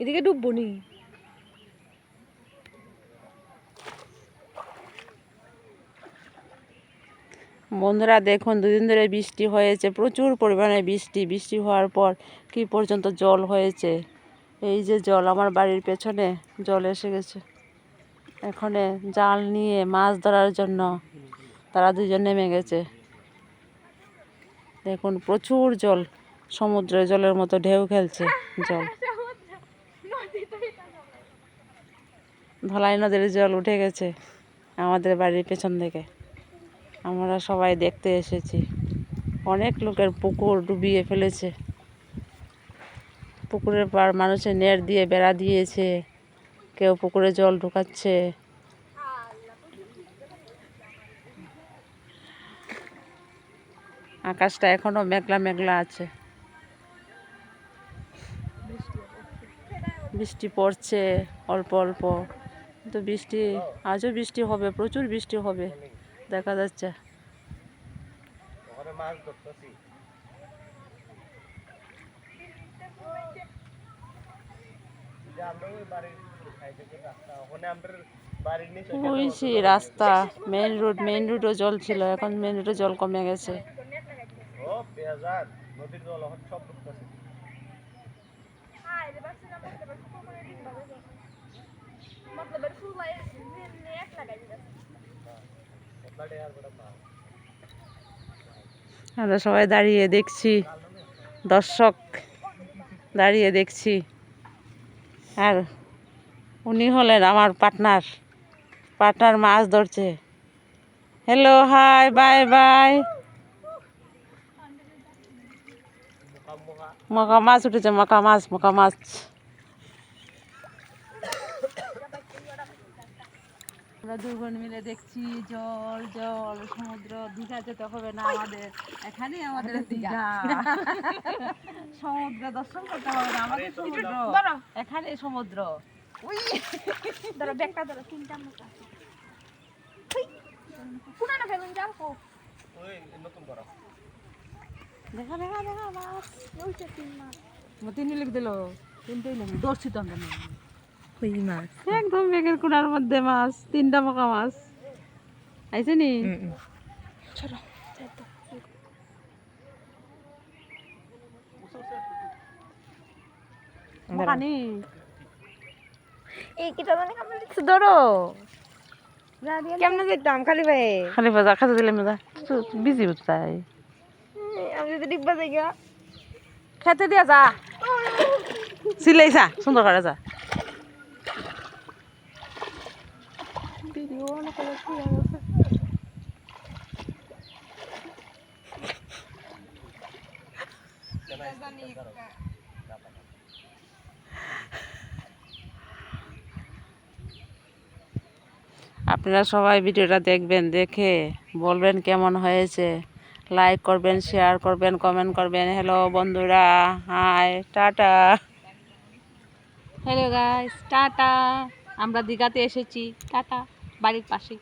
এদিকে ডুববো নি। বন্ধুরা, দেখুন, দুদিন ধরে বৃষ্টি হয়েছে, প্রচুর পরিমাণে বৃষ্টি। বৃষ্টি হওয়ার পর কি পর্যন্ত জল হয়েছে? এই যে জল, আমার বাড়ির পেছনে জল এসে গেছে। এখানে জাল নিয়ে মাছ ধরার জন্য তারা দুজন নেমে গেছে। দেখুন, প্রচুর জল সমুদ্রের জলের মতো ঢেউ খেলছে জল। ধলাই নদীর জল উঠে গেছে আমাদের বাড়ির পেছন থেকে আমরা সবাই দেখতে এসেছি। অনেক লোকের পুকুর ডুবিয়ে ফেলেছে। পুকুরের পার মানুষের নেট দিয়ে বেড়া দিয়েছে। কেউ পুকুরে জল ঢুকাচ্ছে। আকাশটা এখনও মেঘলা মেঘলা আছে। বৃষ্টি পড়ছে অল্প অল্প। কিন্তু বৃষ্টি, আজও বৃষ্টি হবে, প্রচুর বৃষ্টি হবে, দেখা যাচ্ছে। রাস্তা মেইন রোড মেইন রোডও জল ছিল, এখন মেইন রোডে জল কমে গেছে। আমরা সবাই দাঁড়িয়ে দেখছি। দর্শক দাঁড়িয়ে দেখছি। আর উনি হলেন আমার পার্টনার। পার্টনার মাছ ধরছে। হ্যালো হাই বাই বাই মকা মাছ উঠেছে, মকা মাছ মকা মাছ। আমরা দুজন মিলে দেখছি জল জল সমুদ্র দীঘা যেতে হবে না আমাদের। এখানে আমাদের দীঘা। সমুদ্র দর্শন করতে হবে না আমাদের সমুদ্র। এখানে সমুদ্র। ধরো ব্যাগটা ধরো তিনটা মতো পুরানো ফেলুন যাও। ওই নতুন করা দেখা দেখা দেখা মাছ ওইটা তিন মাস। তিন লিখ দিল। তিনটেই লিখ দর্শিত আমরা কই মাছ? একদম বেগের কুড়ার মধ্যে মাছ তিনটা মকা মাছ। আইছে নি চলো। পানি এই কিটা জানি কামড়ে দিচ্ছে ধরো। কেমনে খালি ভাই খালি বাজা খাতে দিলে মজা। বিজি হচ্ছে তাই। আমি যদি ডিব্বা যাই গা খেতে দিয়া যা। সিলাই যা সুন্দর করে যা ভিডিও অন করে কি আপনারা সবাই ভিডিওটা দেখবেন, দেখে বলবেন কেমন হয়েছে। লাইক করবেন শেয়ার করবেন কমেন্ট করবেন। হ্যালো বন্ধুরা হাই টাটা। হ্যালো গাইস টাটা। আমরা দীঘাতে এসেছি, টাটা। বাড়ির পাশে